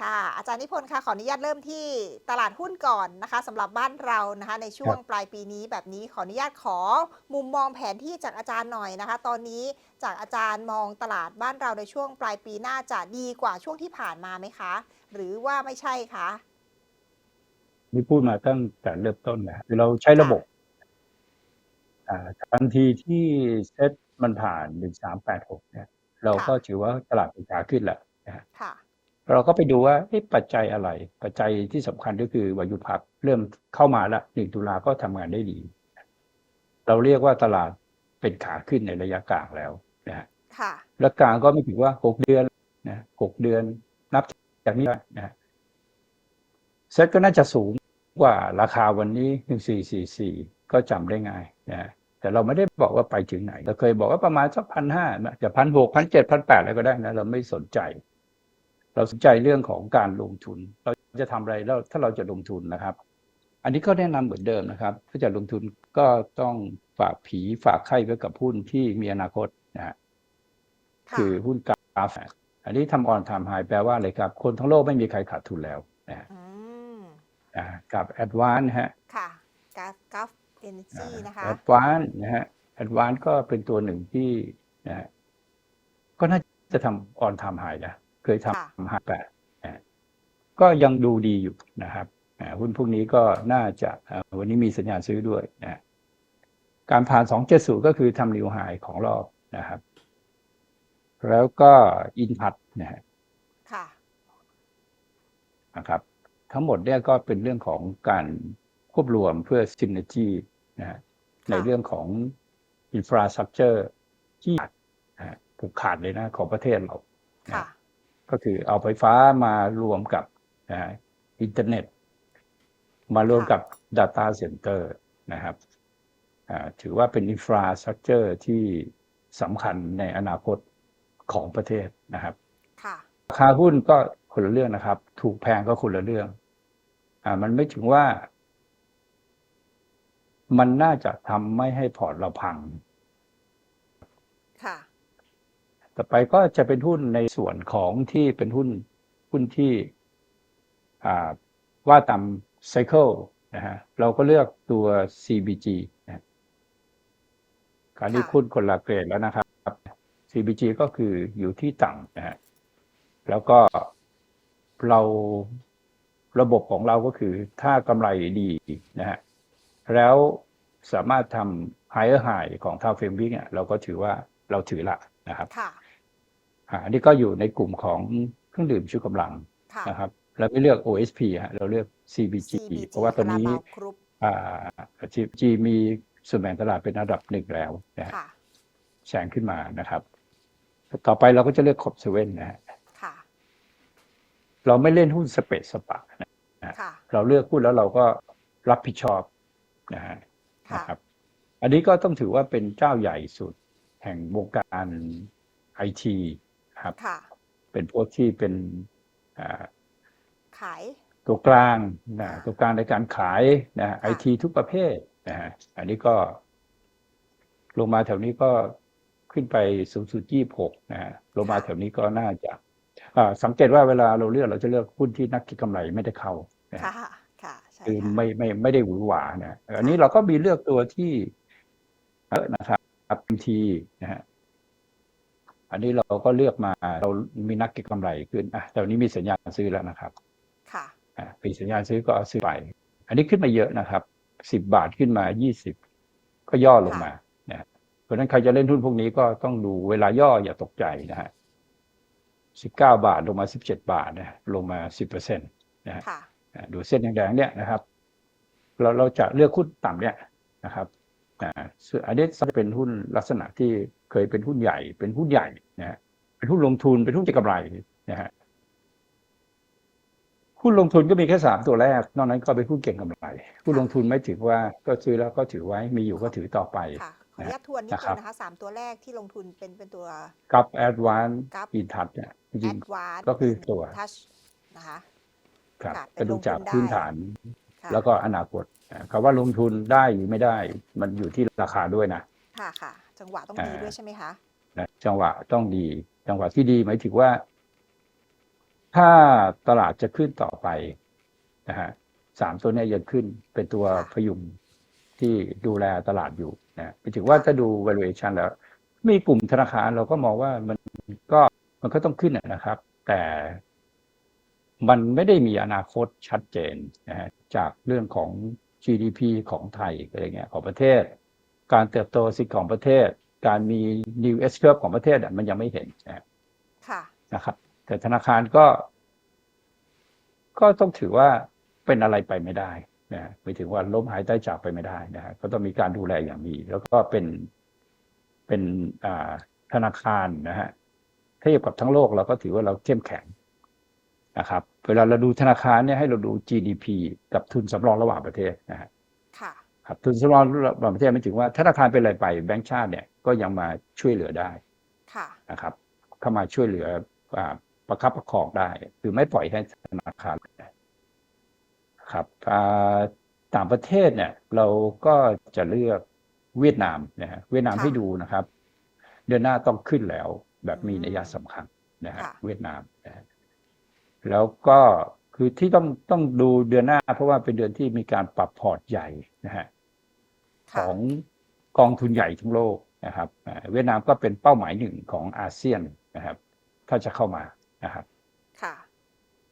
ค่ะ อาจารย์นิพนธ์ค่ะขออนุญาตเริ่มที่ตลาดหุ้นก่อนนะคะสำหรับบ้านเรานะคะ ในช่วงปลายปีนี้แบบนี้ขออนุญาตขอมุมมองแผนที่จากอาจารย์หน่อยนะคะ ตอนนี้จากอาจารย์มองตลาดบ้านเราในช่วงปลายปีหน้าจะดีกว่าช่วงที่ผ่านมาไหมคะ หรือว่าไม่ใช่คะนี่พูดมาตั้งแต่เริ่มต้นนะคือเราใช้ระบบอ่าทันทีที่เซ็ตมันผ่านหนึ่งสามแปดหกเนี่ย เราก็ถือว่าตลาดเป็นขาขึ้นแหละนะฮะค่ะ เราก็ไปดูว่าเอ๊ะปัจจัยอะไร ปัจจัยที่สำคัญก็คือวายุพักเริ่มเข้ามาละหนึ่งตุลาก็ทำงานได้ดี เราเรียกว่าตลาดเป็นขาขึ้นในระยะกลางแล้วนะฮะค่ะและกลางก็ไม่ถึงว่าหกเดือนนะหกเดือนนับจากนี้ไปนะฮะเซ็ตก็น่าจะสูงกว่าราคาวันนี้หนึ่งสี่สี่สี่ก็จำได้ง่ายนะฮะแต่เราไม่ได้บอกว่าไปถึงไหน เราเคยบอกว่าประมาณสักพันห้าจะพันหกพันเจ็ดพันแปดอะไรก็ได้นะ เราไม่สนใจ เราสนใจเรื่องของการลงทุน เราจะทำอะไรแล้วถ้าเราจะลงทุนนะครับ อันนี้ก็แนะนำเหมือนเดิมนะครับถ้าจะลงทุนก็ต้องฝากผีฝากไข่ไว้กับหุ้นที่มีอนาคตนะฮะค่ะคือหุ้นกราฟอันนี้ทำออนทำไฮแปลว่าอะไรครับ คนทั้งโลกไม่มีใครขาดทุนแล้วนะฮะอืมอ่ากับแอดวานฮะค่ะกราฟกราฟเอเนจีนะคะแอดวานนะฮะแอดวานก็เป็นตัวหนึ่งที่นะฮะก็น่าจะทำออนทำไฮนะ เคยทค่ะำไฮแปดนะฮะก็ยังดูดีอยู่นะครับอ่าหุ้นพวกนี้ก็น่าจะอ่าวันนี้มีสัญญาณซื้อด้วยนะฮะการผ่าน 270 ก็คือทำนิวไฮของรอบนะครับ แล้วก็อินพัดนะฮะค่ะนะครับ ทั้งหมดเนี่ยก็เป็นเรื่องของการควบรวมเพื่อ synergy นะฮะในเรื่องของ infrastructure ที่ขาดนะฮะผูกขาดเลยนะ ของประเทศเราค่ะ ก็คือเอาไฟฟ้ามารวมกับนะฮะอินเทอร์เน็ต มารวมกับ Data Center นะครับอ่าถือว่าเป็น infrastructure ที่สำคัญในอนาคตของประเทศนะครับค่ะราคาหุ้นก็คนละเรื่องนะครับ ถูกแพงก็คนละเรื่อง อ่า มันไม่ถึงว่า มันน่าจะทำไม่ให้พอร์ตเราพัง ค่ะ ต่อไปก็จะเป็นหุ้นในส่วนของที่เป็นหุ้นหุ้นที่ว่าตามไซเคิลนะฮะเราก็เลือกตัว CBG นะการนี้ค่ะหุ้นคนละเกรดแล้วนะครับ CBG ก็คืออยู่ที่ต่ำนะฮะแล้วก็เราระบบของเราก็คือถ้ากำไรดีนะฮะแล้วสามารถทำ higher high ของทาเฟรมวิ่งอะเราก็ถือว่าเราถือละ นะครับค่ะอ่าอันนี้ก็อยู่ในกลุ่มของเครื่องดื่มชูกำลังค่ะนะครับเราไม่เลือก OSP ฮะเราเลือก CBG เพราะว่าตอนนี้คาราบาวกรุ๊ปอ่า CBG มีส่วนแบ่งตลาดเป็นอันดับหนึ่งแล้วนะฮะค่ะแซงขึ้นมานะครับ ต่อไปเราก็จะเลือกครบเซเว่นนะฮะค่ะเราไม่เล่นหุ้นสเปซสปะนะค่ะเราเลือกหุ้นแล้วเราก็รับผิดชอบนะฮะค่ะนะครับ อันนี้ก็ต้องถือว่าเป็นเจ้าใหญ่สุด แห่งวงการไอทีครับค่ะเป็นพวกที่เป็นอ่าขายตัวกลางนะค่ะตัวกลางในการขายนะไอทีทุกประเภทนะฮะอันนี้ก็ ลงมาแถวนี้ก็ขึ้นไปสูงสุดยี่หกนะฮะลงมาแถวนี้ก็น่าจะอ่าสังเกตว่าเวลาเราเลือกเราจะเลือกหุ้นที่นักเก็งกำไรไม่ได้เข้านะฮะค่ะค่ะใช่คือค่ะไม่ไม่ไม่ได้หวือหวานะอันนี้เราก็มีเลือกตัวที่เยอะนะครับ ทีนะฮะอันนี้เราก็เลือกมาเรามีนักเก็งกำไรขึ้นอะแต่วันนี้มีสัญญาณซื้อแล้วนะครับ ค่ะอะมีสัญญาณซื้อก็เอาซื้อไป อันนี้ขึ้นมาเยอะนะครับสิบบาทขึ้นมายี่สิบก็ย่อลงมานะเพราะฉะนั้นใครจะเล่นหุ้นพวกนี้ก็ต้องดูเวลาย่ออย่าตกใจนะฮะสิบเก้าบาทลงมาสิบเจ็ดบาทนะลงมาสิบเปอร์เซ็นต์นะฮะค่ะอ่าดูเส้นแดงๆเนี่ยนะครับ เราเราจะเลือกหุ้นต่ำเนี่ยนะครับ อ่าซึ่งอันนี้จะเป็นหุ้นลักษณะที่เคยเป็นหุ้นใหญ่ เป็นหุ้นใหญ่นะฮะเป็นหุ้นลงทุนเป็นหุ้นจะกำไรนะฮะหุ้นลงทุนก็มีแค่สามตัวแรก นอกนั้นก็เป็นหุ้นเก่งกำไรหุ้นลงทุนไม่ถือว่าก็ซื้อแล้วก็ถือไว้มีอยู่ก็ถือต่อไปค่ะขออนุญาตทวนนิดนะคนึรับงนะคะสามตัวแรกที่ลงทุนเป็นเป็นตัวกับแอดวานกับอินทัชเนี่ยจริง Advanced ก็คือตัว Touch นะคะๆครับค่ะเป็นดูจากเป็นลงทุนได้พื้นฐานค่ะแล้วก็อนาคตอ่า คำว่าลงทุนได้หรือไม่ได้ มันอยู่ที่ราคาด้วยนะค่ะค่ะ จังหวะต้องดีอ่าด้วยใช่ไหมคะนะจังหวะต้องดี จังหวะที่ดีหมายถึงว่า ถ้าตลาดจะขึ้นต่อไปนะฮะสามตัวเนี้ยยังขึ้นเป็นตัวค่ะพยุงที่ดูแลตลาดอยู่นะไปถึงว่าถ้าดู valuation แล้ว มีกลุ่มธนาคารเราก็มองว่ามันก็มันก็ต้องขึ้นนะนะครับ แต่มันไม่ได้มีอนาคตชัดเจนนะฮะจากเรื่องของ GDP ของไทยอะไรเงี้ยของประเทศ การเติบโตสิของประเทศ การมี new S curve ของประเทศอะมันยังไม่เห็นนะฮะค่ะนะครับ แต่ธนาคารก็ ก็ต้องถือว่าเป็นอะไรไปไม่ได้นะไม่ถึงว่าล้มหายใต้จากไปไม่ได้นะฮะก็ต้องมีการดูแลอย่างดีแล้วก็เป็นเป็นอ่าธนาคารนะฮะเทียบกับทั้งโลกเราก็ถือว่าเราเข้มแข็ง นะครับเวลาเราดูธนาคารเนี่ยให้เราดู GDP กับทุนสำรองระหว่างประเทศนะฮะค่ะครับทุนสำรองระหว่างประเทศไม่ถึงว่าธนาคารเป็นอะไรไปแบงก์ชาติเนี่ยก็ยังมาช่วยเหลือได้ค่ะนะครับเข้ามาช่วยเหลืออ่าประคับประคองได้ คือไม่ปล่อยให้ธนาคารครับอ่าต่างประเทศเนี่ยเราก็จะเลือกเวียดนามนะฮะเวียดนามค่ะให้ดูนะครับ เดือนหน้าต้องขึ้นแล้วแบบมีอืมนัยสำคัญนะฮะค่ะเวียดนามนะฮะ แล้วก็คือที่ต้องต้องดูเดือนหน้า เพราะว่าเป็นเดือนที่มีการปรับพอร์ตใหญ่นะฮะขค่ะองกองทุนใหญ่ทั้งโลกนะครับอ่าเวียดนามก็เป็นเป้าหมายหนึ่งของอาเซียนนะครับ ถ้าจะเข้ามานะครับค่ะ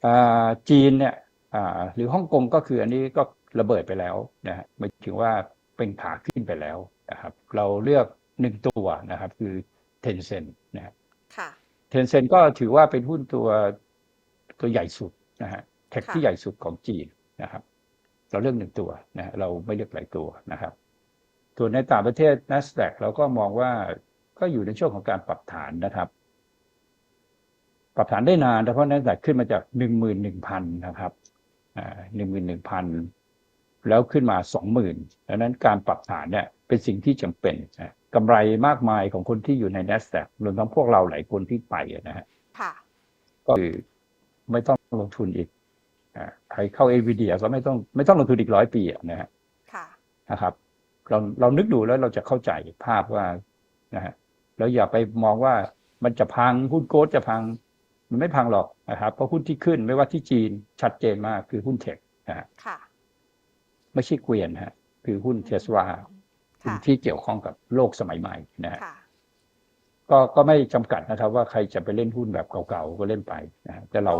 อ่าจีนเนี่ยอ่าหรือฮ่องกงก็คืออันนี้ก็ระเบิดไปแล้วนะฮะหมายถึงว่าเป็นขาขึ้นไปแล้วนะครับ เราเลือกหนึ่งตัวนะครับ คือเทนเซ็นนะครับค่ะเทนเซ็นก็ถือว่าเป็นหุ้นตัว ตัวใหญ่สุดนะฮะเทคค่ะที่ใหญ่สุดของจีนนะครับ เราเลือกหนึ่งตัวนะฮะเราไม่เลือกหลายตัวนะครับส่วนในต่างประเทศ NASDAQ เราก็มองว่าก็อยู่ในช่วงของการปรับฐานนะครับ ปรับฐานได้นานเพราะ NASDAQ ขึ้นมาจากหนึ่งหมื่นหนึ่งพันนะครับอ่าหนึ่งหมื่นหนึ่งพันแล้วขึ้นมาสองหมื่นดังนั้นการปรับฐานเนี่ยเป็นสิ่งที่จำเป็นนะกำไรมากมายของคนที่อยู่ใน NASDAQ รวมทั้งพวกเราหลายคนที่ไปอะนะฮะค่ะก็คือ ไม่ต้องลงทุนอีกอ่าใครเข้า NVIDIA ก็ไม่ต้องไม่ต้องลงทุนอีกร้อยปีอะนะฮะค่ะนะครับ เราเรานึกดูแล้วเราจะเข้าใจภาพว่านะฮะแล้วอย่าไปมองว่ามันจะพังหุ้นโกลดจะพัง มันไม่พังหรอกนะครับเพราะหุ้นที่ขึ้นไม่ว่าที่จีนชัดเจนมากคือหุ้นเทคนะฮะค่ะไม่ใช่เกวียนฮะคือหุ้นเทสลาหุ้นค่ะที่เกี่ยวข้องกับโลกสมัยใหม่นะฮะค่ะ ก็ก็ไม่จำกัดนะครับ ว่าใครจะไปเล่นหุ้นแบบเก่าๆก็เล่นไปนะฮะแต่เรา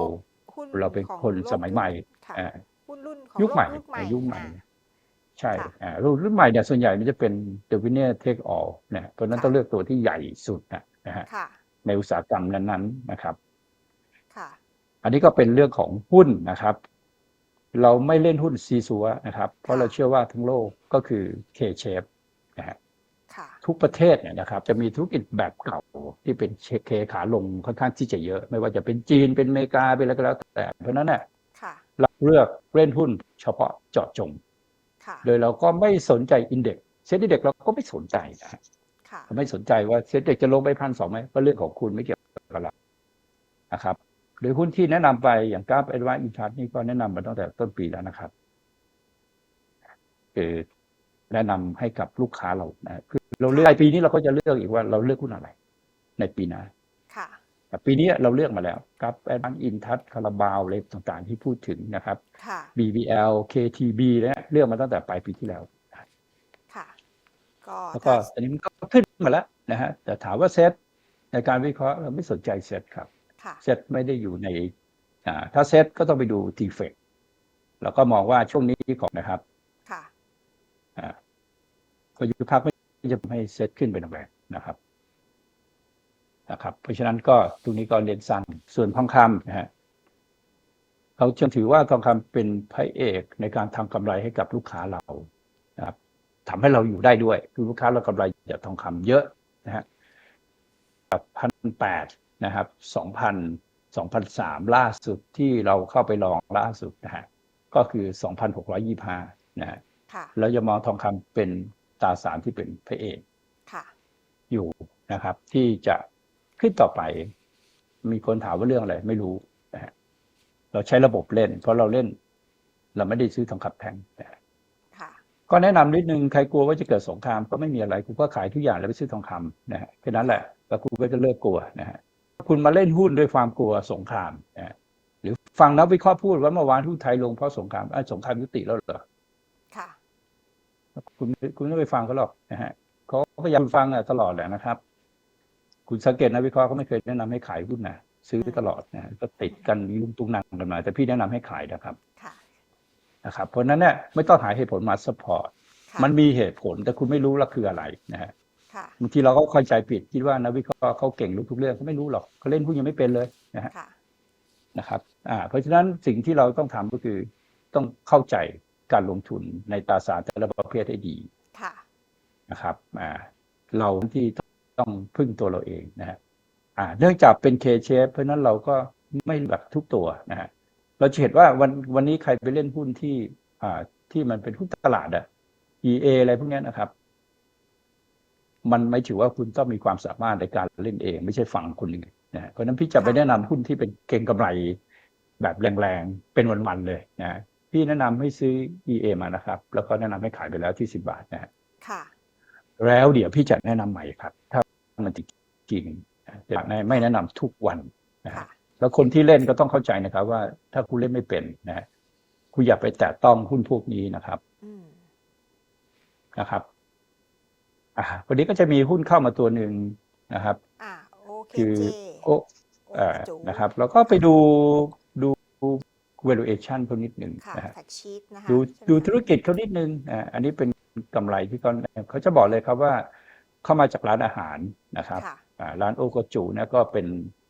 หุ้นเราเป็นของคนโลกสมัยใหม่ ค่ะอ่า หุ้นรุ่นของยุคใหม่โลกยุคใหม่ยุคใหม่ อ่าใช่ค่ะ อ่ารุ่นรุ่นใหม่เนี่ยส่วนใหญ่มันจะเป็น the winner take all นะเพราะฉะนั้นค่ะต้องเลือกตัวที่ใหญ่สุดนะนะฮะค่ะ ในอุตสาหกรรมนั้นๆนะครับ ค่ะ อันนี้ก็เป็นเรื่องของหุ้นนะครับ เราไม่เล่นหุ้นซีซัวนะครับ เพราะเราเชื่อว่าทั้งโลกก็คือ K shape นะฮะค่ะ ทุกประเทศเนี่ยนะครับจะมีธุรกิจแบบเก่าที่เป็นเคขาลงค่อนข้างที่จะเยอะ ไม่ว่าจะเป็นจีนเป็นอเมริกาเป็นอะไรก็แล้วแต่เพราะฉะนั้นเนี่ยค่ะเราเลือกเล่นหุ้นเฉพาะเจาะจงค่ะโดยเราก็ไม่สนใจอินเด็กเซ็นดีเด็กเราก็ไม่สนใจนะฮะค่ะไม่สนใจว่าเซ็นเด็กจะลงไปพันสองไหมก็เรื่องของคุณไม่เกี่ยวกับเรานะครับโดยหุ้นที่แนะนำไปอย่างกราฟเอ็ดวานอินทันี่ก็แนะนำมาตั้งแต่ต้นปีแล้วนะครับคือ แนะนำให้กับลูกค้าเรานะคือเราเลือกปีนี้เราก็จะเลือกอีกว่าเราเลือกหุ้นอะไร ในปีหน้าค่ะแต่ปีนี้เราเลือกมาแล้วกราฟเอ็ดวานอินทัคาราบาวอะไรต่างๆที่พูดถึงนะครับค่ะ BBL KTB เนี่ยเลือกมาตั้งแต่ปลายปีที่แล้วค่ะก็แล้วก็ถ้าตอนนี้มันก็ขึ้นมาแล้วนะฮะแต่ถามว่าเซตในการวิเคราะห์เราไม่สนใจเซตครับค่ะเซตไม่ได้อยู่ในอ่าถ้าเซตก็ต้องไปดูทีเฟกแล้วก็มองว่าช่วงนี้ของนะครับค่ะอ่า ก็ยุบพักไม่จะทำให้เซตขึ้นเป็นแรงนะครับนะครับ เพราะฉะนั้นก็ตรงนี้ก็เน้นสั้นส่วนทองคำนะฮะเขาจึงถือว่าทองคำเป็นพระเอกในการทำกำไรให้กับลูกค้าเรานะครับทำให้เราอยู่ได้ด้วย คือลูกค้าเรากำไรจากทองคำเยอะนะฮะกับพันแปดนะครับสองพันสองพันสามล่าสุดที่เราเข้าไปลองล่าสุดนะฮะก็คือสองพันหกร้อยี่ห้านะฮะค่ะแล้วจะมองทองคำเป็น ตราสารที่เป็นพระเอกค่ะอยู่นะครับ ที่จะขึ้นต่อไป มีคนถามว่าเรื่องอะไรไม่รู้นะฮะเราใช้ระบบเล่น เพราะเราเล่น เราไม่ได้ซื้อทองคำแท่งนะฮะค่ะก็แนะนำนิดนึงใครกลัวว่าจะเกิดสงครามก็ไม่มีอะไรคุณก็ขายทุกอย่างแล้วไปซื้อทองคำนะฮะแค่นั้นแหละ แล้วคุณก็จะเลิกกลัวนะฮะคุณมาเล่นหุ้นด้วยความกลัวสงครามนะฮะฟังนักวิเคราะห์พูดว่าเมื่อวานหุ้นไทยลงเพราะสงครามอะสงครามยุติแล้วเหรอค่ะ คุณคุณไม่ไปฟังเขาหรอกนะฮะเขาพยายามฟังอะตลอดแหละนะครับ คุณสังเกตนักวิเคราะห์เขาไม่เคยแนะนำให้ขายหุ้นนะซื้อตลอดนะฮะก็ติดกันลุงตุงนังกันมาแต่พี่แนะนำให้ขายนะครับค่ะนะครับ เพราะฉะนั้นเนี่ยไม่ต้องหาเหตุผลมาสปอร์ตค่ะมันมีเหตุผลแต่คุณไม่รู้ว่าคืออะไรนะฮะค่ะบางทีเราก็เข้าใจผิดคิดว่านักวิเคราะห์เขาเก่งรู้ทุกเรื่องเขาไม่รู้หรอกเขาเล่นหุ้นยังไม่เป็นเลยนะฮะค่ะนะครับ อ่า เพราะฉะนั้นสิ่งที่เราต้องทำก็คือต้องเข้าใจ การลงทุนในตราสารแต่ละประเภทให้ดีค่ะนะครับอ่าเราที่ต้องพึ่งตัวเราเองนะฮะอ่าเนื่องจากเป็น K shape เพราะฉะนั้นเราก็ไม่แบบทุกตัวนะฮะเราจะเห็นว่าวันวันนี้ใครไปเล่นหุ้นที่อ่าที่มันเป็นหุ้นตลาดอะ EA อะไรพวกเนี้ยนะครับ มันไม่ถือว่าคุณต้องมีความสามารถในการเล่นเอง ไม่ใช่ฟังคนอื่นนะฮะเพราะฉะนั้นพี่จะไปค่ะแนะนำหุ้นที่เป็นเก่งกำไรแบบแรงๆ เป็นวันๆเลยนะฮะ พี่แนะนำให้ซื้อ EA มานะครับ แล้วก็แนะนำให้ขายไปแล้วที่สิบาทนะฮะค่ะ แล้วเดี๋ยวพี่จะแนะนำใหม่ครับ ถ้ามันจริงๆนะจะไม่แนะนำทุกวันนะค่ะฮะแล้วคนที่เล่นก็ต้องเข้าใจนะครับ ว่าถ้าคุณเล่นไม่เป็นนะฮะคุณอย่าไปแตะต้องหุ้นพวกนี้นะครับอืมนะครับอ่าวันนี้ก็จะมีหุ้นเข้ามาตัวหนึ่งนะครับอ่าโอเคคือเจโอ้โอเอ่อจูนะครับ แล้วก็ไปดูดู valuation เขานิดหนึ่งค่ะนะฮะแท็กชีตนะคะดูใช่ไหมดูคะธุรกิจเขานิดนึงอ่าอันนี้เป็นกำไรที่เขาเขาจะบอกเลยครับว่า เข้ามาจากร้านอาหารนะครับค่ะ อ่าร้านโอโกจูเนี่ยก็เป็น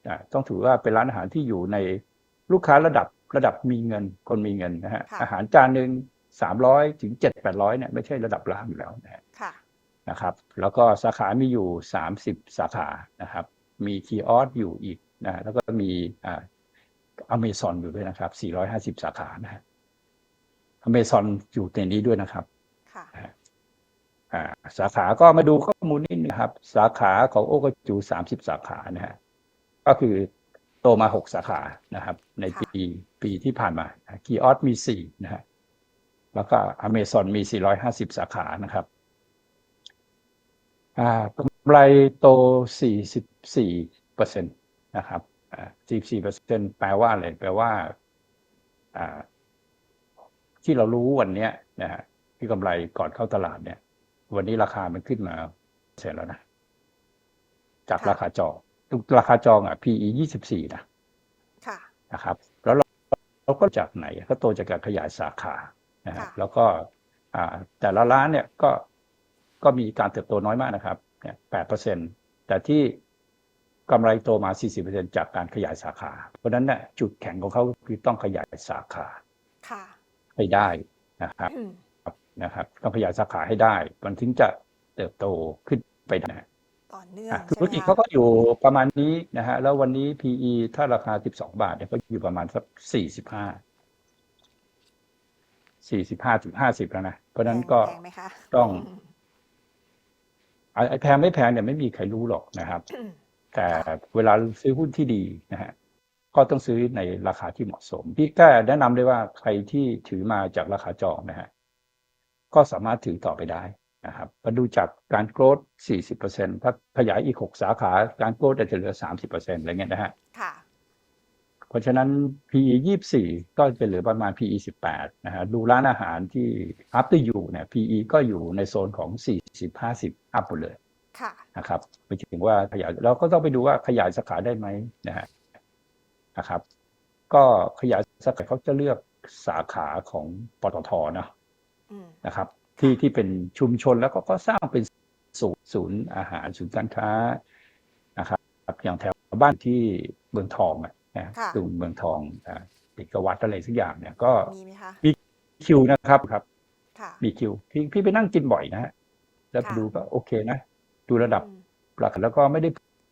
อ่าต้องถือว่าเป็นร้านอาหารที่อยู่ในลูกค้าระดับระดับมีเงินคนมีเงินนะฮะค่ะ อาหารจานหนึ่งสามร้อยถึงเจ็ดแปดร้อยเนี่ยไม่ใช่ระดับล่างอยู่แล้วนะฮะ ค่ะ นะครับแล้วก็สาขามีอยู่สามสิบสาขานะครับ มีคีออสอยู่อีกนะแล้วก็มีอ่า อเมซอนอยู่ด้วยนะครับสี่ร้อยห้าสิบสาขานะฮะอเมซอนอยู่ในนี้ด้วยนะครับค่ะอ่าสาขาก็มาดูข้อมูลนิดนึงครับ สาขาของโอกาจูสามสิบสาขานะฮะก็คือโตมาหกสาขานะครับ ในค่ะปีปีที่ผ่านมาคีออสมีสี่นะฮะแล้วก็อเมซอนมีสี่ร้อยห้าสิบสาขานะครับอ่ากำไรโตสี่สิบสี่เปอร์เซ็นตนะครับอ่า สี่สี่เปอร์เซ็นแปลว่าอะไรแปลว่าอ่าที่เรารู้วันเนี้ยนะฮะที่กำไรก่อนเข้าตลาดเนี่ย วันนี้ราคามันขึ้นมาเสร็จแล้วนะ จากค่ะราคาจองราคาจองอะ PE ยี่สิบสี่นะค่ะนะครับ แล้วเราเราก็จากไหนก็โตจากการขยายสาขานะฮะค่ะแล้วก็อ่าแต่ละร้านเนี่ยก็ก็มีการเติบโตน้อยมากนะครับเนี่ยแปดเปอร์เซ็นแต่ที่ กำไรโตมา 40%จากการขยายสาขา เพราะฉะนั้นเนี่ยจุดแข็งของเขาคือต้องขยายสาขาค่ะให้ได้นะครับอืมครับนะครับ ต้องขยายสาขาให้ได้ มันถึงจะเติบโตขึ้นไปได้นะต่อเนื่องอะใช่ธุไหรมกิจคะเขาก็อยู่ประมาณนี้นะฮะแล้ววันนี้ PE ถ้าราคา 12 บาทเนี่ยก็อยู่ประมาณสัก 45 45ถึง50 แล้วนะ เพราะฉะนั้นก็แพงไหมคะต้องมไอ้ไอ้แพงไม่แพงเนี่ยไม่มีใครรู้หรอกนะครับอืม แต่เวลาซื้อหุ้นที่ดีนะฮะก็ต้องซื้อในราคาที่เหมาะสม พี่ก็แนะนำเลยว่าใครที่ถือมาจากราคาจองนะฮะก็สามารถถือต่อไปได้นะครับมาดูจากการโกรธ40%ถ้าขยายอีก 6 สาขาการโกรธอาจจะเหลือ 30%อะไรเงี้ยนะฮะค่ะเพราะฉะนั้น PE 24 ก็จะเหลือประมาณ PE 18 นะฮะ ดูร้านอาหารที่ after you เนี่ย PE ก็อยู่ในโซนของ 40 50 อัพหมดเลยค่ะ นะครับไม่ถึงว่าขยายเราก็ต้องไปดูว่าขยายสาขาได้ไหมนะฮะนะครับ ก็ขยายสาขาเขาจะเลือกสาขาของปตทเนอะอืมนะครับ ที่ที่เป็นชุมชนแล้วก็ก็สร้างเป็นศูนย์ศูนย์อาหารศูนย์การค้านะครับอย่างแถวบ้านที่เมืองทองอะนะค่ะคือเมืองทองอ่าติดกับวัดอะไรสักอย่างเนี่ยก็มีไหมคะคิวนะครับครับค่ะมีคิวพี่พี่ไปนั่งกินบ่อยนะฮะแล้วค่ะดูก็โอเคนะ ดูระดับอืมราคาแล้วก็ไม่ได้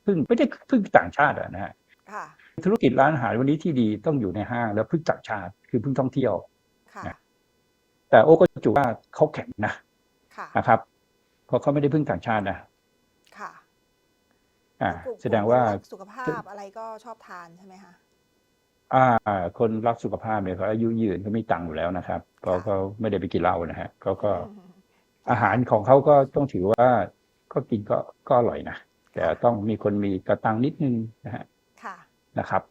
พึ่งไม่ได้พึ่งต่างชาติอะนะฮะค่ะธุรกิจร้านอาหารวันนี้ที่ดีต้องอยู่ในห้างแล้วพึ่งต่างชาติคือพึ่งท่องเที่ยวค่ะนะแต่โอ้ก็จูว่าเขาแข็งนะค่ะนะครับเพราะเขาไม่ได้พึ่งต่างชาตินะค่ะอ่ากลุ่มแสดงว่าคนรักสุขภาพอะไรก็ชอบทานใช่ไหมคะอ่า คนรักสุขภาพเนี่ยเขาอายุยืนเขามีตังค์อยู่แล้วนะครับเขาค่ะเขาไม่ได้ไปกินเหล้านะฮะเขาก็อืมอาหารของเขาก็ต้องถือว่า ก็กินก็ก็อร่อยนะ แต่ต้องมีคนมีกระตังนิดนึงนะฮะค่ะนะครับ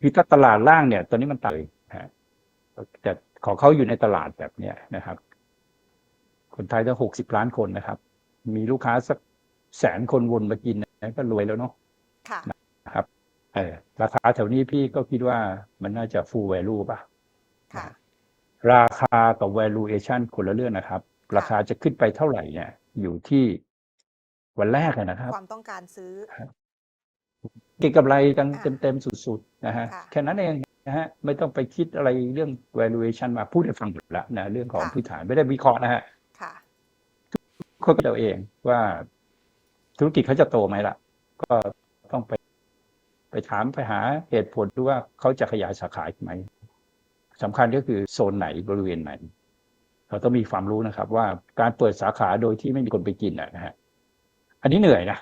คือถ้าตลาดล่างเนี่ย ตอนนี้มันต่ำเลยแต่ของเขาอยู่ในตลาดแบบเนี้ยนะครับ คนไทยตั้งหกสิบล้านคนนะครับ มีลูกค้าสักแสนคนวนมากินนะก็รวยแล้วเนาะค่ะนะครับเออราคาแถวนี้พี่ก็คิดว่ามันน่าจะ full value ป่ะค่ะ ราคากับ valuation คนละเรื่องนะครับ ราคาจะขึ้นไปเท่าไหร่เนี่ย อยู่ที่ วันแรกอะนะครับ ความต้องการซื้อเก็งกำไรกันอ่าเต็มๆสุดๆนะฮะค่ะแค่นั้นเองนะฮะไม่ต้องไปคิดอะไรเรื่อง valuation มาพูดให้ฟังหมดแล้วนะเรื่องของค่ะพื้นฐานไม่ได้วิเคราะห์นะฮะค่ะคนก็เดาเองว่าธุรกิจเขาจะโตไหมล่ะ ก็ต้องไป ไปถามไปหาเหตุผลดูว่าเขาจะขยายสาขาอีกไหมสำคัญก็คือโซนไหนบริเวณไหน เราต้องมีความรู้นะครับ ว่าการเปิดสาขาโดยที่ไม่มีคนไปกินอะนะฮะ อันนี้เหนื่อยนะ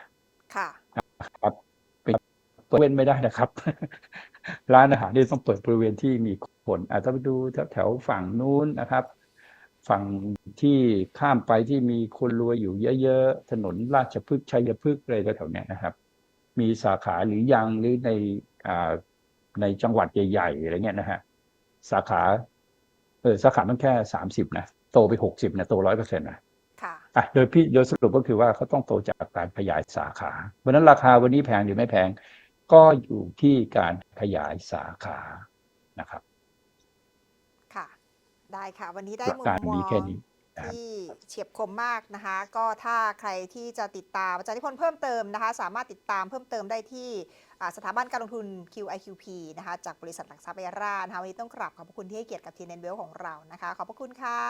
ค่ะครับเป็นเปิดเว้นไม่ได้นะครับ ร้านอาหารนี่ต้องเปิดบริเวณที่มีคนอาจจะไปดูแถวๆฝั่งนู้นนะครับ ฝั่งที่ข้ามไปที่มีคนรวยอยู่เยอะๆถนนราชพฤกษ์ชัยพฤกษ์อะไรแถวๆเนี้ยนะครับ มีสาขาหรือยังหรือในอ่าในจังหวัดใหญ่ๆอะไรเงี้ยนะฮะสาขาเออสาขามันแค่สามสิบนะโตไปหกสิบนะโตร้อยเปอร์เซ็นต์นะค่ะ อะโดยพี่โดยสรุปก็คือว่าเขาต้องโตจากการขยายสาขา เพราะฉะนั้นราคาวันนี้แพงหรือไม่แพง ก็อยู่ที่การขยายสาขานะครับค่ะ ได้ค่ะ วันนี้ได้หลักมุมการมอมีงแค่นี้นะครับที่เฉียบคมมากนะคะ ก็ถ้าใครที่จะติดตามอาจารย์นิพนธ์เพิ่มเติมนะคะ สามารถติดตามเพิ่มเติมได้ที่อ่าสถาบันการลงทุน QIQP นะคะ จากบริษัทหลักทรัพย์เอรานะคะวันนี้ต้องกราบขอบพระคุณที่ให้เกียรติกับทีเนนเวลของเรานะคะ ขอบพระคุณค่ะ